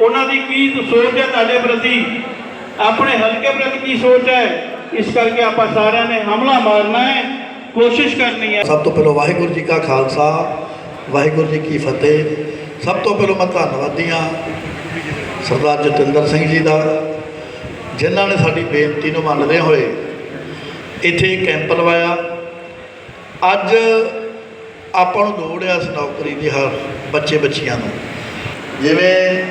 ਉਹਨਾਂ ਦੀ ਕੀ ਸੋਚ ਹੈ ਤੁਹਾਡੇ ਪ੍ਰਤੀ? ਆਪਣੇ ਹਲਕੇ ਪ੍ਰਤੀ ਕੀ ਸੋਚ ਹੈ? ਇਸ ਕਰਕੇ ਆਪਾਂ ਸਾਰਿਆਂ ਨੇ ਹਮਲਾ ਮਾਰਨਾ ਹੈ, ਕੋਸ਼ਿਸ਼ ਕਰਨੀ ਹੈ। ਸਭ ਤੋਂ ਪਹਿਲਾਂ ਵਾਹਿਗੁਰੂ ਜੀ ਕਾ ਖਾਲਸਾ, ਵਾਹਿਗੁਰੂ ਜੀ ਕੀ ਫਤਿਹ। ਸਭ ਤੋਂ ਪਹਿਲਾਂ ਮੈਂ ਧੰਨਵਾਦੀ ਹਾਂ ਸਰਦਾਰ ਜਤਿੰਦਰ ਸਿੰਘ ਜੀ ਦਾ। ਜਿਨ੍ਹਾਂ ਨੇ ਸਾਡੀ ਬੇਨਤੀ ਨੂੰ ਮੰਨਦੇ ਹੋਏ ਇੱਥੇ ਕੈਂਪ ਲਵਾਇਆ। ਅੱਜ ਆਪਾਂ ਨੂੰ ਲੋੜ ਹੈ ਇਸ ਨੌਕਰੀ ਦੀ ਹਰ ਬੱਚੇ ਬੱਚੀਆਂ ਨੂੰ। ਜਿਵੇਂ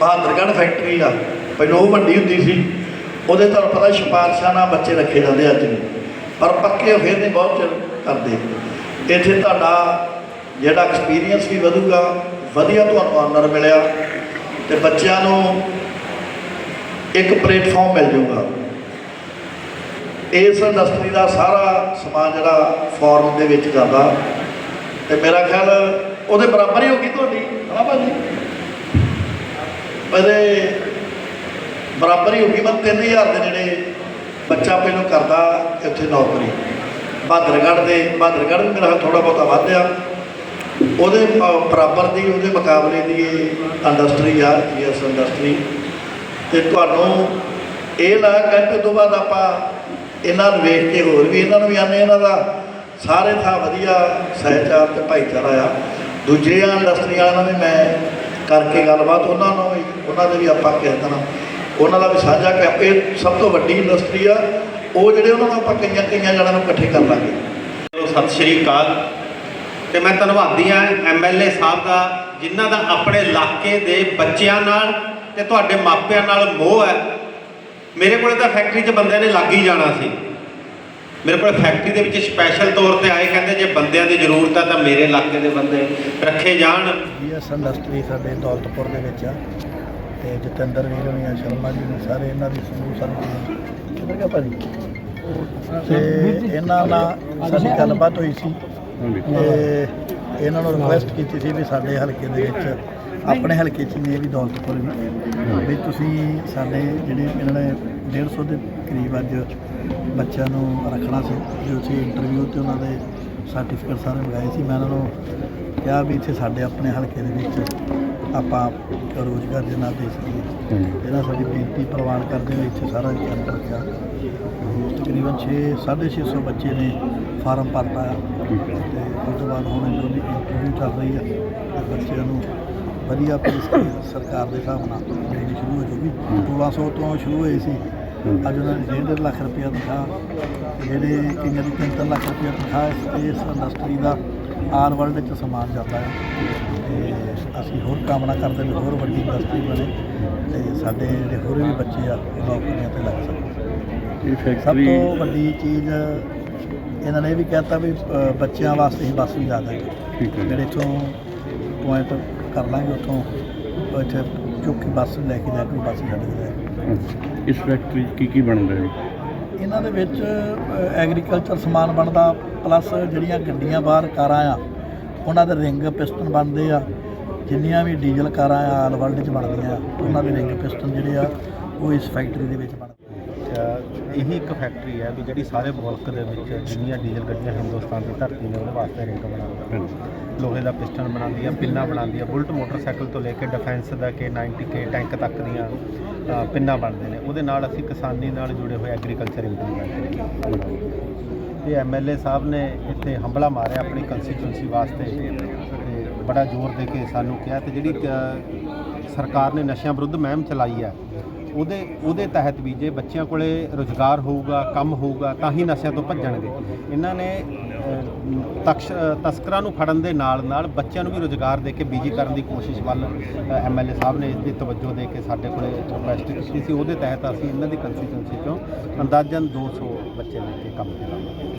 ਬਹਾਦਰਗੜ੍ਹ ਫੈਕਟਰੀ ਆ, ਪਹਿਲਾਂ ਉਹ ਵੱਡੀ ਹੁੰਦੀ ਸੀ, ਉਹਦੇ ਤੁਹਾਨੂੰ ਪਤਾ ਸਿਫਾਰਸ਼ਾਂ ਨਾਲ ਬੱਚੇ ਰੱਖੇ ਜਾਂਦੇ ਅੱਜ ਵੀ। ਪਰ ਪੱਕੇ ਫਿਰ ਨਹੀਂ ਬਹੁਤ ਚਿਰ ਕਰਦੇ। ਇੱਥੇ ਤੁਹਾਡਾ ਜਿਹੜਾ ਐਕਸਪੀਰੀਅੰਸ ਵੀ ਵਧੂਗਾ, ਵਧੀਆ ਤੁਹਾਨੂੰ ਆਨਰ ਮਿਲਿਆ ਤੇ ਬੱਚਿਆਂ ਨੂੰ ਇੱਕ ਪਲੇਟਫਾਰਮ ਮਿਲ ਜਾਊਗਾ ਇਸ ਇੰਡਸਟਰੀ ਦਾ ਸਾਰਾ ਸਮਾਨ ਜਿਹੜਾ ਫੋਰਨ ਦੇ ਵਿੱਚ ਜਾਂਦਾ। ਤੇ ਮੇਰਾ ਖਿਆਲ ਉਹਦੇ ਬਰਾਬਰ ਹੀ ਹੋਗੀ ਤੁਹਾਡੀ ਹਾਂ ਭਾਜੀ? ਉਹਦੇ ਬਰਾਬਰ ਹੀ ਹੋਗੀ ਮੈਂ 3000 ਦੇ ਜਿਹੜੇ ਬੱਚਾ ਪਹਿਲੋਂ ਕਰਦਾ ਇੱਥੇ ਨੌਕਰੀ। ਬਹਾਦਰਗੜ੍ਹ ਦੇ, ਬਹਾਦਰਗੜ੍ਹ ਵੀ ਮੇਰਾ ਥੋੜਾ ਬਹੁਤਾ ਵਧਿਆ ਉਹਦੇ ਬਰਾਬਰ ਦੀ, ਉਹਦੇ ਮੁਕਾਬਲੇ ਦੀ ਇਹ ਇੰਡਸਟਰੀ ਆ ਜੀਐਸ ਇੰਡਸਟਰੀ ਤੇ ਤੁਹਾਨੂੰ ਇਹ ਲੱਗਾ ਕੈਂਪ ਤੋਂ ਬਾਅਦ ਆਪਾਂ ਇਹਨਾਂ ਨੂੰ ਵੇਖ ਕੇ ਹੋਰ ਵੀ ਇਹਨਾਂ ਨੂੰ ਵੀ ਆਨੇ ਇਹਨਾਂ ਦਾ ਸਾਰੇ ਥਾਂ ਵਧੀਆ ਸਹਿਚਾਰ ਤੇ ਭਾਈਚਾਰਾ ਆ। ਦੂਜੇ ਇੰਡਸਟਰੀ ਵਾਲਿਆਂ ਨਾਲ ਵੀ ਮੈਂ ਕਰਕੇ ਗੱਲਬਾਤ ਉਹਨਾਂ ਨੂੰ ਵੀ, ਉਹਨਾਂ ਦੇ ਵੀ ਆਪਾਂ ਕਹਿ ਦੇਣਾ। ਉਹਨਾਂ ਦਾ ਵੀ ਸਾਂਝਾ ਕੈਂਪ ਇਹ ਸਭ ਤੋਂ ਵੱਡੀ ਇੰਡਸਟਰੀ ਆ। ਉਹ ਜਿਹੜੇ ਉਹਨਾਂ ਨੂੰ ਆਪਾਂ ਕਈਆਂ ਕਈਆਂ ਜਣਾਂ ਨੂੰ ਇਕੱਠੇ ਕਰ ਲਾਂਗੇ। ਚਲੋ, ਸਤਿ ਸ਼੍ਰੀ ਅਕਾਲ। ਤੇ ਮੈਂ ਧੰਨਵਾਦੀ ਹਾਂ ਐਮਐਲਏ ਸਾਹਿਬ ਦਾ, ਜਿਨ੍ਹਾਂ ਦਾ ਆਪਣੇ ਇਲਾਕੇ ਦੇ ਬੱਚਿਆਂ ਨਾਲ ਤੇ ਤੁਹਾਡੇ ਮਾਪਿਆਂ ਨਾਲ ਮੋਹ ਹੈ। ਮੇਰੇ ਕੋਲੇ ਤਾਂ ਫੈਕਟਰੀ 'ਚ ਬੰਦਿਆਂ ਨੇ ਲੱਗ ਹੀ ਜਾਣਾ ਸੀ। ਮੇਰੇ ਕੋਲ ਫੈਕਟਰੀ ਦੇ ਵਿੱਚ ਸਪੈਸ਼ਲ ਤੌਰ ਤੇ ਆਏ ਕਹਿੰਦੇ ਜੇ ਬੰਦਿਆਂ ਦੀ ਜ਼ਰੂਰਤ ਹੈ ਤਾਂ ਮੇਰੇ ਇਲਾਕੇ ਦੇ ਬੰਦੇ ਰੱਖੇ ਜਾਣ। ਜੀਐਸ ਇੰਡਸਟਰੀ ਸਾਡੇ ਦੌਲਤਪੁਰ ਦੇ ਵਿੱਚ ਆ। ਤੇ ਜਤਿੰਦਰ ਵੀਰ ਹੋਣੀ ਆ ਸ਼ਰਮਾ ਜੀ ਨੇ ਸਾਰੇ ਇਹਨਾਂ ਦੀ ਸਮੂਹ ਸਾਰੀ ਕਿਹਦਾ ਗਿਆ ਭਾਜੀ? ਤੇ ਇਹਨਾਂ ਨਾਲ ਸਾਡੀ ਗੱਲਬਾਤ ਹੋਈ ਸੀ। ਤੇ ਇਹਨਾਂ ਨੂੰ ਰਿਕੁਐਸਟ ਕੀਤੀ ਸੀ ਵੀ ਸਾਡੇ ਹਲਕੇ ਦੇ ਵਿੱਚ ਆਪਣੇ ਹਲਕੇ 'ਚ ਇਹ ਵੀ ਦੌਲਤਪੁਰ ਵੀ। ਵੀ ਤੁਸੀਂ ਸਾਡੇ ਜਿਹੜੇ ਇਹਨਾਂ ਨੇ 150 ਦੇ ਕਰੀਬ ਅੱਜ ਬੱਚਿਆਂ ਨੂੰ ਰੱਖਣਾ ਸੀ ਜੋ ਅਸੀਂ ਇੰਟਰਵਿਊ ਤੇ ਉਹਨਾਂ ਦੇ ਸਰਟੀਫਿਕੇਟ ਸਾਰੇ ਮੰਗਾਏ ਸੀ ਮੈਂ ਉਹਨਾਂ ਨੂੰ ਕਿਹਾ ਵੀ ਇੱਥੇ ਸਾਡੇ ਆਪਣੇ ਹਲਕੇ ਦੇ ਵਿੱਚ ਆਪਾਂ ਰੋਜ਼ਗਾਰ ਦੇ ਨਾਲ ਦੇ ਸਕੀਏ ਇਹਨਾਂ ਸਾਡੀ ਬੇਨਤੀ ਪ੍ਰਵਾਨ ਕਰਦੇ ਹੋਏ ਇੱਥੇ ਸਾਰਾ ਕੈਂਪ ਰੱਖਿਆ। ਤਕਰੀਬਨ 6 650 ਬੱਚੇ ਨੇ ਫਾਰਮ ਭਰਤਾ। ਤੇ ਉਸ ਤੋਂ ਬਾਅਦ ਹੁਣ ਜੋ ਵੀ ਇੰਟਰਵਿਊ ਚੱਲ ਰਹੀ ਤੇ ਬੱਚਿਆਂ ਨੂੰ ਵਧੀਆ ਪੁਲਿਸ ਸਰਕਾਰ ਦੇ ਹਿਸਾਬ ਨਾਲ ਮਿਲਣੀ ਸ਼ੁਰੂ ਹੋ ਜੂਗੀ 1600 ਤੋਂ ਸ਼ੁਰੂ ਹੋਏ ਸੀ। ਅੱਜ ਉਹਨਾਂ ਨੇ 1.5 ਲੱਖ ਰੁਪਇਆ ਤਨਖਾਹ ਜਿਹੜੇ ਕਈਆਂ ਦੀ 3 ਲੱਖ ਰੁਪਇਆ ਤਨਖਾਹ ਇਸ ਇੰਡਸਟਰੀ ਦਾ ਆਲ ਵਰਲਡ ਵਿੱਚ ਸਮਾਨ ਜਾਂਦਾ ਹੈ। ਤੇ ਅਸੀਂ ਹੋਰ ਕਾਮਨਾ ਕਰਦੇ ਵੀ ਹੋਰ ਵੱਡੀ ਇੰਡਸਟਰੀ ਬਣੇ ਤੇ ਸਾਡੇ ਜਿਹੜੇ ਹੋਰ ਵੀ ਬੱਚੇ ਆ ਉਹ ਨੌਕਰੀਆਂ ਤੇ ਲੱਗ ਸਕਣ। ਇਹ ਸਭ ਫੈਕਟਰੀ ਤੋਂ ਵੱਡੀ ਚੀਜ਼ ਇਹਨਾਂ ਨੇ ਇਹ ਵੀ ਕਹਿਤਾ ਵੀ ਬੱਚਿਆਂ ਵਾਸਤੇ ਹੀ ਬੱਸ ਵੀ ਠੀਕ ਹੈ। ਜਿਹੜੇ ਇੱਥੋਂ ਪੁਆਇੰਟ ਕਰ ਲਾਂਗੇ ਉੱਥੋਂ ਇੱਥੇ ਚੁੱਕ ਕੇ ਬੱਸ ਲੈ ਕੇ ਜਾ ਕੇ ਬੱਸ ਛੱਡ ਕੇ ਇਸ ਫੈਕਟਰੀ 'ਚ ਕੀ ਕੀ ਬਣ ਰਿਹਾ ਹੈ? ਇਹਨਾਂ ਦੇ ਵਿੱਚ ਐਗਰੀਕਲਚਰ ਸਮਾਨ ਬਣਦਾ ਪਲੱਸ ਜਿਹੜੀਆਂ ਗੱਡੀਆਂ ਬਾਹਰ ਕਾਰਾਂ ਆ ਉਹਨਾਂ ਦੇ ਰਿੰਗ ਪਿਸਟਨ ਬਣਦੇ ਆ ਜਿੰਨੀਆਂ ਵੀ ਡੀਜ਼ਲ ਕਾਰਾਂ ਆ ਆਲ ਵਰਲਡ 'ਚ ਬਣਦੀਆਂ ਆ ਉਹਨਾਂ ਦੇ ਰਿੰਗ ਪਿਸਟਨ ਜਿਹੜੇ ਆ ਉਹ ਇਸ ਫੈਕਟਰੀ ਦੇ ਵਿੱਚ ਬਣਦੇ ਇਹੀ ਇੱਕ ਫੈਕਟਰੀ ਹੈ ਵੀ ਜਿਹੜੀ ਸਾਰੇ ਮੁਲਕ ਦੇ ਵਿੱਚ ਜਿੰਨੀਆਂ ਡੀਜ਼ਲ ਗੱਡੀਆਂ ਹਿੰਦੁਸਤਾਨ ਦੀ ਧਰਤੀ ਨੇ ਉਹਦੇ ਵਾਸਤੇ ਰਿੰਗ ਬਣਾਉਂਦੀ ਲੋਹੇ ਦਾ ਪਿਸਟਨ ਬਣਾਉਂਦੀ ਹੈ ਪਿੰਨਾਂ ਬਣਾਉਂਦੀ ਹੈ ਬੁਲਟ ਮੋਟਰਸਾਈਕਲ ਤੋਂ ਲੈ ਕੇ ਡਿਫੈਂਸ ਦਾ ਕੇ 90 ਕੇ ਟੈਂਕ ਤੱਕ ਦੀਆਂ ਪਿੰਨਾਂ ਬਣਦੇ ਨੇ। ਉਹਦੇ ਨਾਲ ਅਸੀਂ ਕਿਸਾਨੀ ਨਾਲ ਜੁੜੇ ਹੋਏ ਐਗਰੀਕਲਚਰ ਇੰਪਲੀਮੈਂਟ ਤੇ ਐਮਐਲਏ ਸਾਹਿਬ ਨੇ ਇੱਥੇ ਹੰਬਲਾ ਮਾਰਿਆ ਆਪਣੀ ਕੰਸਟੀਚੁਐਂਸੀ ਵਾਸਤੇ ਤੇ ਬੜਾ ਜ਼ੋਰ ਦੇ ਕੇ ਸਾਨੂੰ ਕਿਹਾ ਤੇ ਜਿਹੜੀ ਸਰਕਾਰ ਨੇ ਨਸ਼ਿਆਂ ਵਿਰੁੱਧ ਮੁਹਿੰਮ ਚਲਾਈ ਹੈ ਉਹਦੇ ਉਹਦੇ ਤਹਿਤ ਵੀ ਜੇ ਬੱਚਿਆਂ ਕੋਲੇ ਰੁਜ਼ਗਾਰ ਹੋਊਗਾ, ਕੰਮ ਹੋਊਗਾ, ਤਾਂ ਹੀ ਨਸ਼ਿਆਂ ਤੋਂ ਭੱਜਣਗੇ। ਇਹਨਾਂ ਨੇ ਤਕਸ਼, ਤਸਕਰਾਂ ਨੂੰ ਫੜਨ ਦੇ ਨਾਲ ਨਾਲ ਬੱਚਿਆਂ ਨੂੰ ਵੀ ਰੁਜ਼ਗਾਰ ਦੇ ਕੇ ਬੀਜੀ ਕਰਨ ਦੀ ਕੋਸ਼ਿਸ਼ ਵੱਲ ਐਮਐਲਏ ਸਾਹਿਬ ਨੇ ਇਸ ਦੀ ਤਵੱਜੋ ਦੇ ਕੇ ਸਾਡੇ ਕੋਲੇ ਰਿਕੁਐਸਟ ਕੀਤੀ ਸੀ। ਉਹਦੇ ਤਹਿਤ ਅਸੀਂ ਇਹਨਾਂ ਦੀ ਕੰਸਟੀਚੁਐਂਸੀ ਚੋਂ ਅੰਦਾਜ਼ਨ 200 ਬੱਚੇ ਲੈ ਕੇ ਕੰਮ ਕਰਾਂਗੇ।